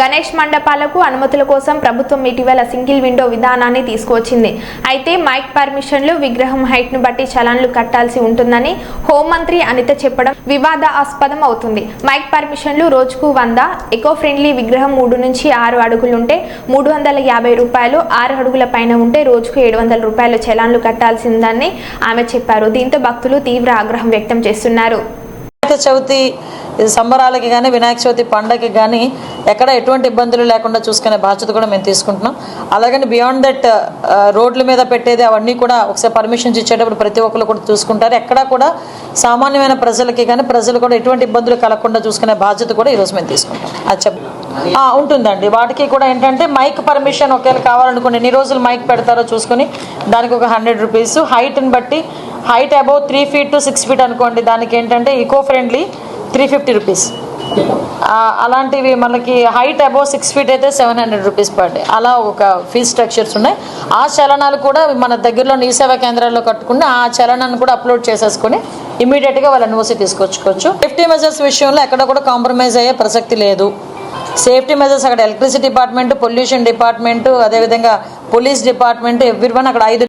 గణేష్ మండపాలకు అనుమతుల కోసం ప్రభుత్వం ఇటీవల సింగిల్ విండో విధానాన్ని తీసుకువచ్చింది. అయితే మైక్ పర్మిషన్లు విగ్రహం హైట్ను బట్టి చలాన్లు కట్టాల్సి ఉంటుందని హోంమంత్రి అనిత చెప్పడం వివాదాస్పదం అవుతుంది. మైక్ పర్మిషన్లు రోజుకు వంద ఎకో ఫ్రెండ్లీ విగ్రహం మూడు నుంచి ఆరు అడుగులుంటే మూడు వందల యాభై రూపాయలు ఆరు అడుగుల పైన ఉంటే రోజుకు ఏడు వందల రూపాయల చలాన్లు కట్టాల్సిందని ఆమె చెప్పారు. దీంతో భక్తులు తీవ్ర ఆగ్రహం వ్యక్తం చేస్తున్నారు. వినాయక చవితి సంబరాలకి కానీ వినాయక చవితి పండగకి కానీ ఎక్కడ ఎటువంటి ఇబ్బందులు లేకుండా చూసుకునే బాధ్యత కూడా మేము తీసుకుంటున్నాం. అలాగని బియాండ్ దట్ రోడ్ల మీద పెట్టేది అవన్నీ కూడా ఒకసారి పర్మిషన్స్ ఇచ్చేటప్పుడు ప్రతి ఒక్కరు కూడా చూసుకుంటారు. ఎక్కడా కూడా సామాన్యమైన ప్రజలకి కానీ ప్రజలు కూడా ఎటువంటి ఇబ్బందులు కలగకుండా చూసుకునే బాధ్యత కూడా ఈరోజు మేము తీసుకుంటాం. అది చెప్ ఉంటుందండి. వాటికి కూడా ఏంటంటే మైక్ పర్మిషన్ ఒకవేళ కావాలనుకోండి ఎన్ని రోజులు మైక్ పెడతారో చూసుకొని దానికి ఒక హండ్రెడ్ రూపీస్ హైట్ని బట్టి height above three feet to six feet అనుకోండి. దానికి ఏంటంటే eco friendly three fifty rupees అలాంటివి మనకి హైట్ అబౌవ్ సిక్స్ ఫీట్ అయితే seven hundred rupees per day. అలా ఒక ఫీజ్ స్ట్రక్చర్స్ ఉన్నాయి. ఆ చలనాలు కూడా మన దగ్గరలో ఈ సేవా కేంద్రాల్లో కట్టుకుని ఆ చలనాన్ని కూడా అప్లోడ్ చేసేసుకొని ఇమీడియట్గా వాళ్ళ ఎన్ఓసి తీసుకొచ్చుకోవచ్చు. సేఫ్టీ మెజర్స్ విషయంలో ఎక్కడ కూడా కాంప్రమైజ్ అయ్యే ప్రసక్తి లేదు. సేఫ్టీ మెజర్స్ అక్కడ ఎలక్ట్రిసిటీ డిపార్ట్మెంట్ పొల్యూషన్ డిపార్ట్మెంట్ అదేవిధంగా పోలీస్ డిపార్ట్మెంట్ ఎవ్రీ వన్ అక్కడ ఐదు